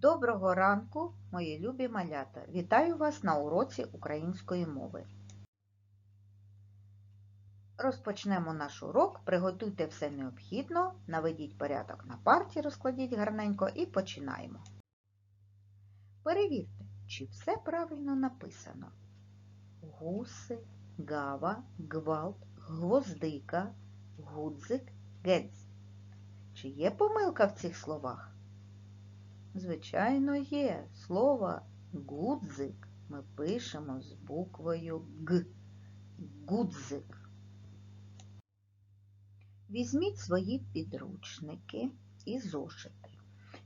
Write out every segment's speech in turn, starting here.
Доброго ранку, мої любі малята! Вітаю вас на уроці української мови. Розпочнемо наш урок. Приготуйте все необхідно, наведіть порядок на парті, розкладіть гарненько і починаємо. Перевірте, чи все правильно написано. Гуси, гава, гвалт, гвоздика, гудзик, гець. Чи є помилка в цих словах? Звичайно, є. Слово гудзик ми пишемо з буквою Г. Гудзик. Візьміть свої підручники і зошити.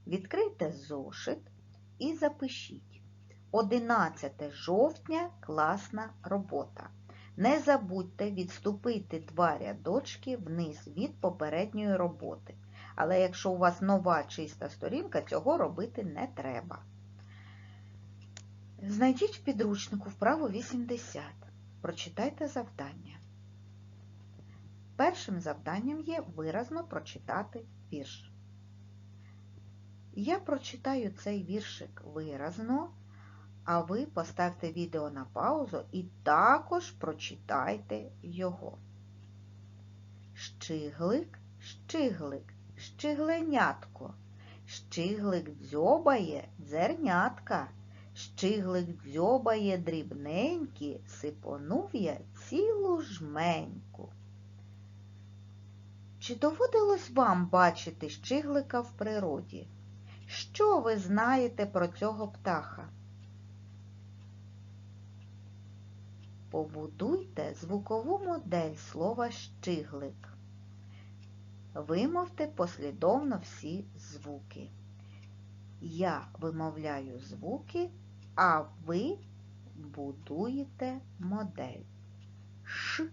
Відкрийте зошит і запишіть. 11 жовтня класна робота. Не забудьте відступити два рядочки вниз від попередньої роботи. Але якщо у вас нова чиста сторінка, цього робити не треба. Знайдіть в підручнику вправо 80. Прочитайте завдання. Першим завданням є виразно прочитати вірш. Я прочитаю цей віршик виразно, а ви поставте відео на паузу і також прочитайте його. Щиглик, щиглик, щигленятко, щиглик дзьобає зернятка, щиглик дзьобає дрібненькі, сипонув я цілу жменьку. Чи доводилось вам бачити щиглика в природі? Що ви знаєте про цього птаха? Побудуйте звукову модель слова щиглик. Вимовте послідовно всі звуки. Я вимовляю звуки, а ви будуєте модель. Ш,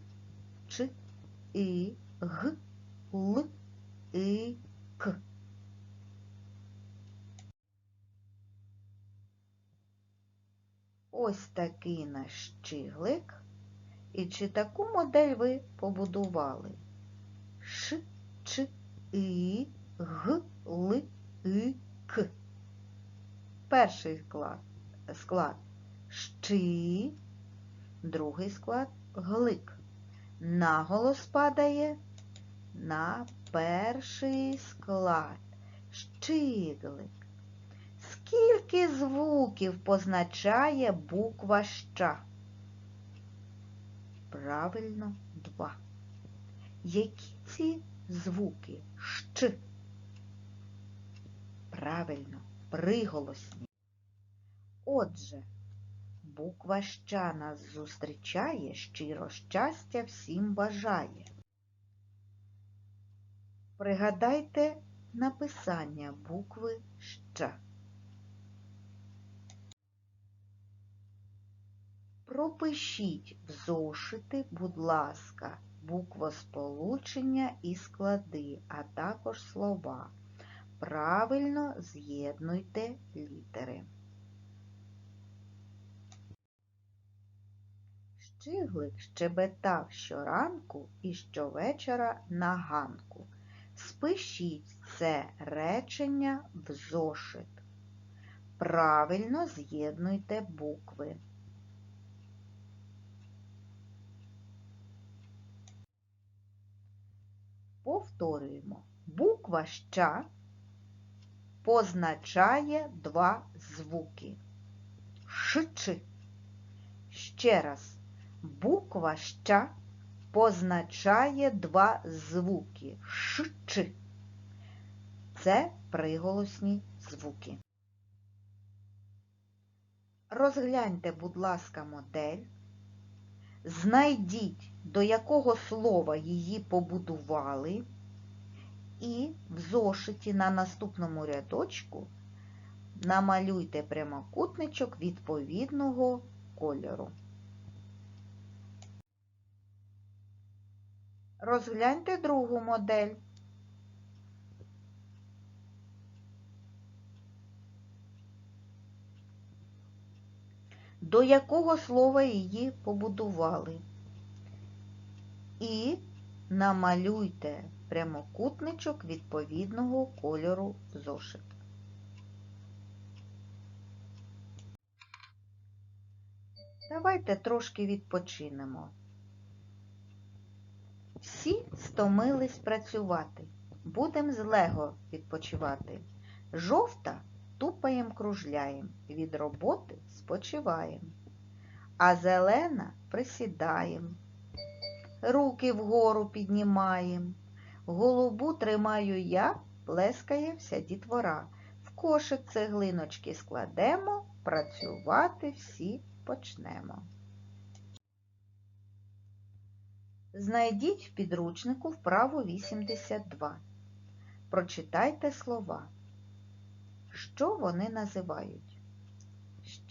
Ч, І, Г, Л, І, К. Ось такий наш щиглик. І чи таку модель ви побудували? Ш, Ч, І, Г, Л, І, К. Перший склад, склад щи, другий склад глик. Наголос падає на перший склад. Щиглик. Скільки звуків позначає буква ща? Правильно, два. Які ці звуки щ? Правильно, приголосні. Отже, буква ща нас зустрічає, щиро щастя всім бажає. Пригадайте написання букви ща. Пропишіть в зошити, будь ласка, буквосполучення і склади, а також слова. Правильно з'єднуйте літери. Щиглик щебетав щоранку і щовечора на ганку. Спишіть це речення в зошит. Правильно з'єднуйте букви. Повторюємо. Буква ща позначає два звуки. Ш-чи. Ще раз. Буква ща позначає два звуки. Ш-чи. Це приголосні звуки. Розгляньте, будь ласка, модель. Знайдіть, до якого слова її побудували, і в зошиті на наступному рядочку намалюйте прямокутничок відповідного кольору. Розгляньте другу модель. до якого слова її побудували. І намалюйте прямокутничок відповідного кольору зошита. Давайте трошки відпочинемо. Всі стомились працювати. Будем з лего відпочивати. Жовта тупаєм кружляєм. Від роботи спочиваєм. А зелена присідаєм, руки вгору піднімаєм. Голубу тримаю я, плескає вся дітвора. В кошик цеглиночки складемо, працювати всі почнемо. Знайдіть в підручнику вправу 82. Прочитайте слова. Що вони називають?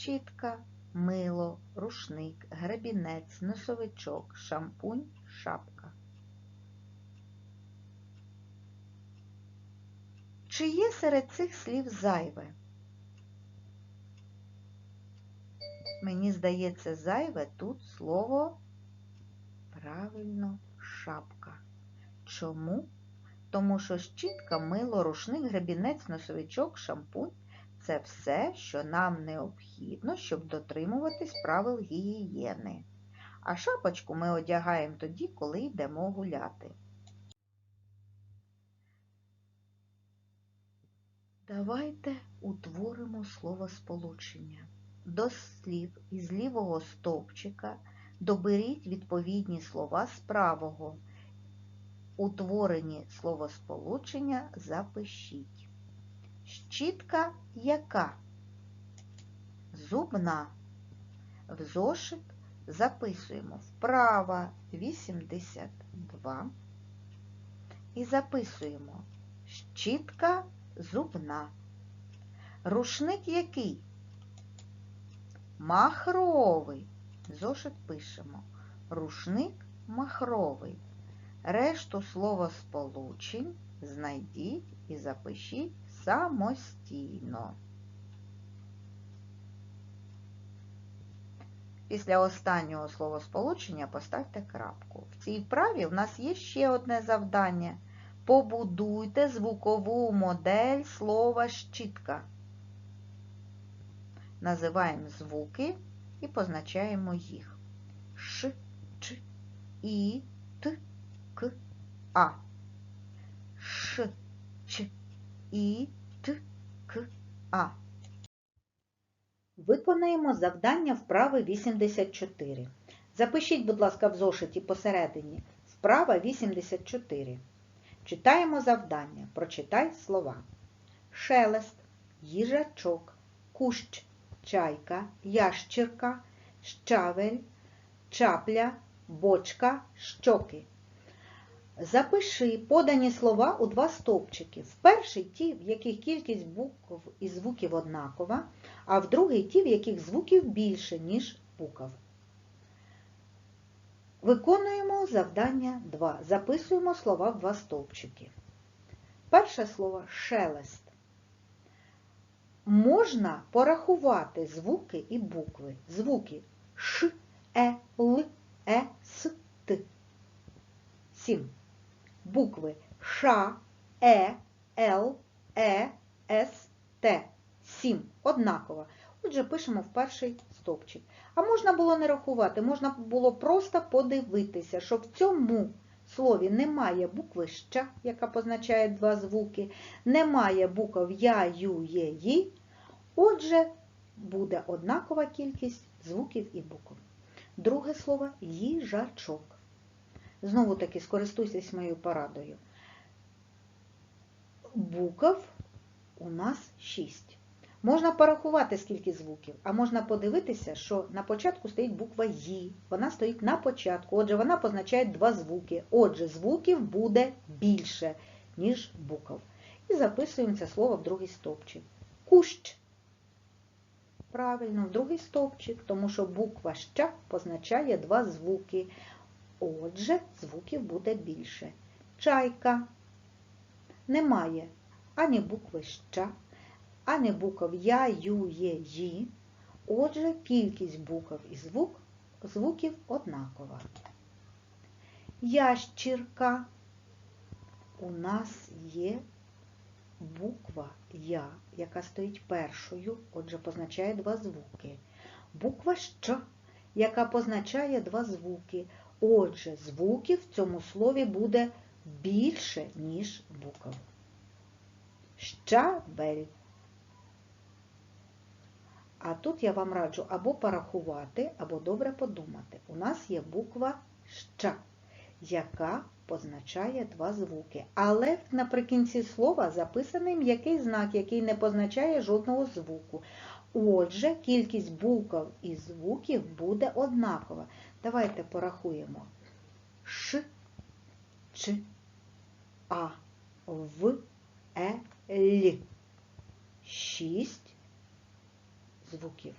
Щітка, мило, рушник, гребінець, носовичок, шампунь, шапка. Чи є серед цих слів зайве? Мені здається, зайве тут слово правильно шапка. Чому? Тому що щітка, мило, рушник, гребінець, носовичок, шампунь це все, що нам необхідно, щоб дотримуватись правил гігієни. А шапочку ми одягаємо тоді, коли йдемо гуляти. Давайте утворимо словосполучення. До слів із лівого стовпчика доберіть відповідні слова з правого. Утворені словосполучення запишіть. Щітка яка? Зубна. В зошит записуємо вправа 82 і записуємо щітка зубна. Рушник який? Махровий. Зошит пишемо. Рушник махровий. Решту словосполучень знайдіть і запишіть самостійно. Після останнього словосполучення поставте крапку. В цій вправі в нас є ще одне завдання. Побудуйте звукову модель слова щітка. Називаємо звуки і позначаємо їх. Ш, Ч, І, Т, К, А. Ш, І, Т, К, А. Виконаємо завдання вправи 84. Запишіть, будь ласка, в зошиті посередині. Вправа 84. Читаємо завдання. Прочитай слова. Шелест, їжачок, кущ, чайка, ящірка, щавель, чапля, бочка, щоки. Запиши подані слова у два стовпчики. В перший ті, в яких кількість букв і звуків однакова, а в другий ті, в яких звуків більше, ніж букв. Виконуємо завдання 2. Записуємо слова в два стовпчики. Перше слово шелест. Можна порахувати звуки і букви. Звуки Ш, Е, Л, Е, С, Т. 7 буквы Ш, Е, Л, Е, С, Т. Сім. Однаково. Отже, пишемо в перший стопчик. А можна було не рахувати, можна було просто подивитися, що в цьому слові немає букви «щ», яка позначає два звуки, немає букв Я, Ю, Є, Ї. Отже, буде однакова кількість звуків і букв. Друге слово їжачок. Знову таки скористуйтесь моєю порадою. Букв у нас 6. Можна порахувати, скільки звуків, а можна подивитися, що на початку стоїть буква «Ї». Вона стоїть на початку, отже, вона позначає два звуки. Отже, звуків буде більше, ніж букв. І записуємо це слово в другий стовпчик. Кущ. Правильно, в другий стовпчик, тому що буква «щ» позначає два звуки. Отже, звуків буде більше. Чайка. Немає ані букви «щ», ані букв Я, Ю, Є, Ї. Отже, кількість букв і звук, звуків однакова. Ящірка. У нас є буква Я, яка стоїть першою, отже, позначає два звуки. Буква Щ, яка позначає два звуки. Отже, звуків в цьому слові буде більше, ніж букв. Щавель. А тут я вам раджу або порахувати, або добре подумати. У нас є буква Щ, яка позначає два звуки. Але наприкінці слова записаний м'який знак, який не позначає жодного звуку. Отже, кількість букв і звуків буде однакова. Давайте порахуємо. Ш, Ч, А, В, Е, Л. Шість звуків.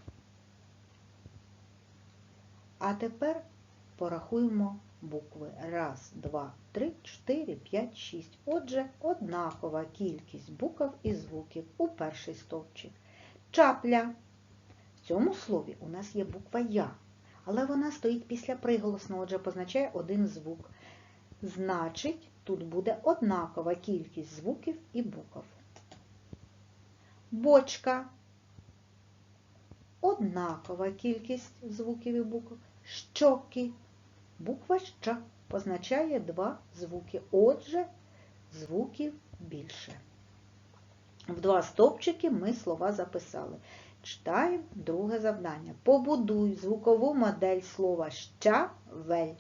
А тепер порахуємо букви. Раз, два, три, чотири, п'ять, шість. Отже, однакова кількість букв і звуків у перший стовпчик. Чапля. В цьому слові у нас є буква Я, але вона стоїть після приголосного, отже, позначає один звук. Значить, тут буде однакова кількість звуків і букв. Бочка. Однакова кількість звуків і букв. Щоки. Буква Щ позначає два звуки. Отже, звуків більше. В два стовпчики ми слова записали. Читаємо друге завдання. Побудуй звукову модель слова щавель.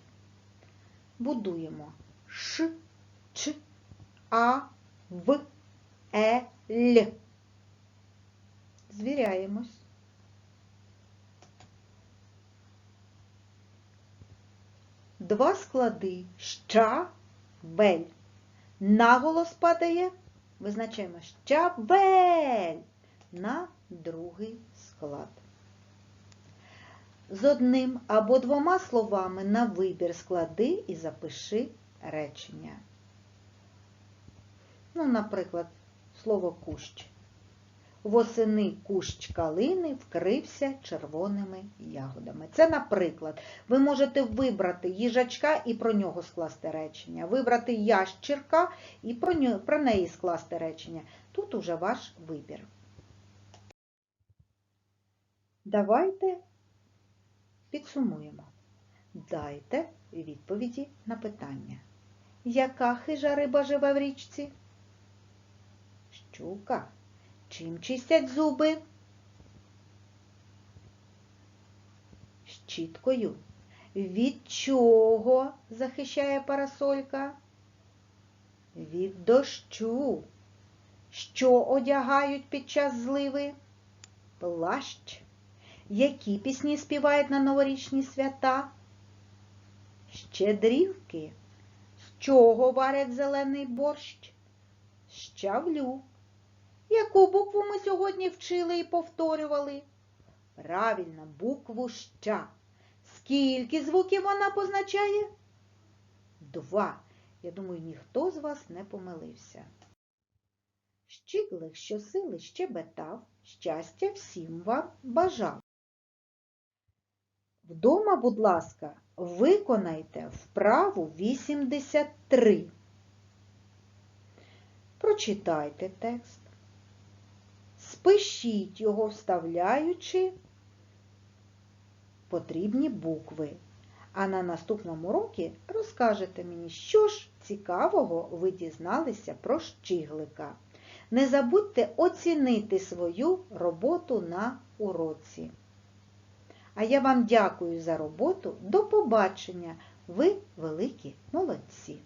Будуємо Ш, Ч, А, В, Е, Л. Звіряємось. Два склади щавель. Наголос падає, визначаємо щавель на другий склад. З одним або двома словами на вибір склади і запиши речення. Ну, наприклад, слово кущ. Восени кущ калини вкрився червоними ягодами. Це, наприклад, ви можете вибрати їжачка і про нього скласти речення, вибрати ящірка і про, нього, про неї скласти речення. Тут уже ваш вибір. Давайте підсумуємо. Дайте відповіді на питання. Яка хижа риба живе в річці? Щука. Чим чистять зуби? Щіткою. Від чого захищає парасолька? Від дощу. Що одягають під час зливи? Плащ. Які пісні співають на новорічні свята? Щедрівки. З чого варять зелений борщ? Щавлю. Яку букву ми сьогодні вчили і повторювали? Правильно, букву ща. Скільки звуків вона позначає? Два. Я думаю, ніхто з вас не помилився. Щиглих щосили щебетав, щастя всім вам бажав. Вдома, будь ласка, виконайте вправу 83. Прочитайте текст. Спишіть його, вставляючи потрібні букви. А на наступному уроці розкажете мені, що ж цікавого ви дізналися про щиглика. Не забудьте оцінити свою роботу на уроці. А я вам дякую за роботу. До побачення! Ви великі молодці!